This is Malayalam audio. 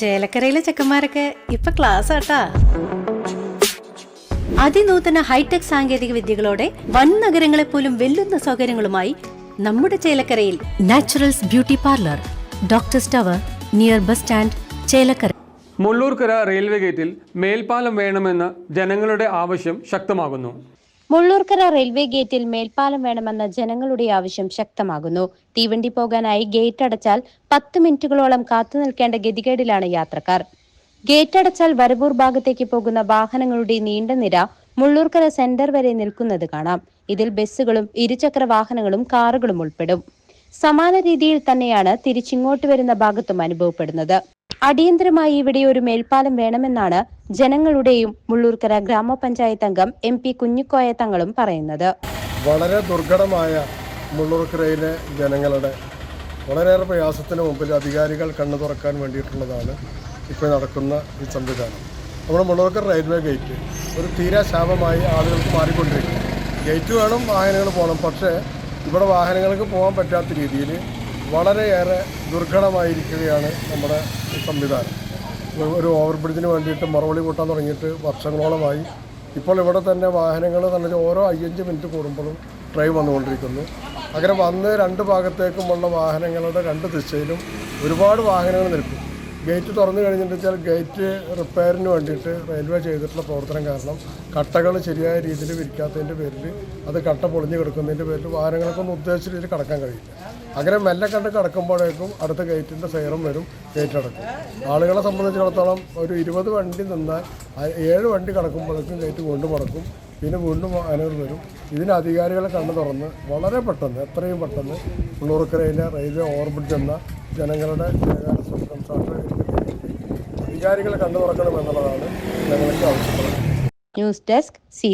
ചേലക്കരയിലെ ചെക്കന്മാരൊക്കെ ഇപ്പൊ ക്ലാസ് ആട്ടാ. അതിനൂതന ഹൈടെക് സാങ്കേതിക വിദ്യകളോടെ വൻ നഗരങ്ങളെ പോലും വെല്ലുന്ന സൗകര്യങ്ങളുമായി നമ്മുടെ ചേലക്കരയിൽ Naturals beauty parlour doctor tower near bus stand Chelakkara. Mullurkara railway ഗേറ്റിൽ മേൽപ്പാലം വേണമെന്ന ജനങ്ങളുടെ ആവശ്യം ശക്തമാകുന്നു. മുള്ളൂർക്കര റെയിൽവേ ഗേറ്റിൽ മേൽപ്പാലം വേണമെന്ന ജനങ്ങളുടെ ആവശ്യം ശക്തമാകുന്നു. തീവണ്ടി പോകാനായി ഗേറ്റ് അടച്ചാൽ പത്ത് മിനിറ്റുകളോളം കാത്തു നിൽക്കേണ്ട ഗതികേടിലാണ് യാത്രക്കാർ. ഗേറ്റ് അടച്ചാൽ വരവൂർ ഭാഗത്തേക്ക് പോകുന്ന വാഹനങ്ങളുടെ നീണ്ട നിര മുള്ളൂർക്കര സെന്റർ വരെ നിൽക്കുന്നത് കാണാം. ഇതിൽ ബസ്സുകളും ഇരുചക്ര വാഹനങ്ങളും കാറുകളും ഉൾപ്പെടും. സമാന രീതിയിൽ തന്നെയാണ് തിരിച്ചിങ്ങോട്ട് വരുന്ന ഭാഗത്തും അനുഭവപ്പെടുന്നത്. അടിയന്തരമായി ഇവിടെ ഒരു മേൽപ്പാലം വേണമെന്നാണ് ജനങ്ങളുടെയും മുള്ളൂർക്കര ഗ്രാമപഞ്ചായത്ത് അംഗം എം പി കുഞ്ഞിക്കോയ തങ്ങളും പറയുന്നത്. വളരെ ദുർഘടമായ മുള്ളൂർക്കരയിലെ ജനങ്ങളുടെ വളരെയേറെ പ്രയാസത്തിന് മുമ്പിൽ അധികാരികൾ കണ്ണു തുറക്കാൻ വേണ്ടിയിട്ടുള്ളതാണ് ഇപ്പോൾ നടക്കുന്ന ഈ സംവിധാനം. നമ്മുടെ മുള്ളൂർക്കര റെയിൽവേ ഗേറ്റ് ഒരു തീരാശാപമായി ആളുകൾക്ക് മാറിക്കൊണ്ടിരിക്കും ഗേറ്റ് വേണം വാഹനങ്ങൾ പോകണം. പക്ഷേ ഇവിടെ വാഹനങ്ങൾക്ക് പോകാൻ പറ്റാത്ത രീതിയിൽ വളരെയേറെ ദുർഘടമായിരിക്കുകയാണ് നമ്മുടെ സംവിധാനം. ഒരു ഓവർ ബ്രിഡ്ജിന് വേണ്ടിയിട്ട് മറുപടി കൂട്ടാൻ തുടങ്ങിയിട്ട് വർഷങ്ങളോളമായി. ഇപ്പോൾ ഇവിടെ തന്നെ വാഹനങ്ങൾ തന്നെ ഓരോ അയ്യഞ്ച് മിനിറ്റ് കൂടുമ്പോഴും ഡ്രൈവ് വന്നുകൊണ്ടിരിക്കുന്നു. അങ്ങനെ വന്ന് രണ്ട് ഭാഗത്തേക്കുമുള്ള വാഹനങ്ങളുടെ രണ്ട് ദിശയിലും ഒരുപാട് വാഹനങ്ങൾ നിൽക്കും. ഗേറ്റ് തുറന്നു കഴിഞ്ഞിട്ടാൽ ഗേറ്റ് റിപ്പയറിന് വേണ്ടിയിട്ട് റെയിൽവേ ചെയ്തിട്ടുള്ള പ്രവർത്തനം കാരണം കട്ടകൾ ശരിയായ രീതിയിൽ വിരിക്കാത്തതിന്റെ പേരിൽ അത് കട്ട പൊളിഞ്ഞ് കിടക്കുന്നതിന്റെ പേരിൽ വാഹനങ്ങൾക്കൊന്നും ഉദ്ദേശിച്ച രീതിയിൽ കടക്കാൻ കഴിയില്ല. അങ്ങനെ മെല്ലെ കണ്ട് കിടക്കുമ്പോഴേക്കും അടുത്ത ഗേറ്റിന്റെ സൈറും വരും ഗേറ്റ് അടക്കും. ആളുകളെ സംബന്ധിച്ചിടത്തോളം ഒരു ഇരുപത് വണ്ടി നിന്നാൽ ഏഴ് വണ്ടി കിടക്കുമ്പോഴേക്കും ഗേറ്റ് വീണ്ടും അടക്കും പിന്നെ വീണ്ടും വാഹനങ്ങൾ വരും. ഇതിന് അധികാരികളെ കണ്ണു തുറന്ന് വളരെ പെട്ടെന്ന് എത്രയും പെട്ടെന്ന് ഉള്ളൂർക്കരയിലെ റെയിൽവേ ഓവർബ്രിഡ്ജ് എന്ന ജനങ്ങളുടെ അധികാരികളെ കണ്ണു തുറക്കണമെന്നുള്ളതാണ് ഞങ്ങൾക്ക് ആവശ്യപ്പെടുന്നത്. News desk C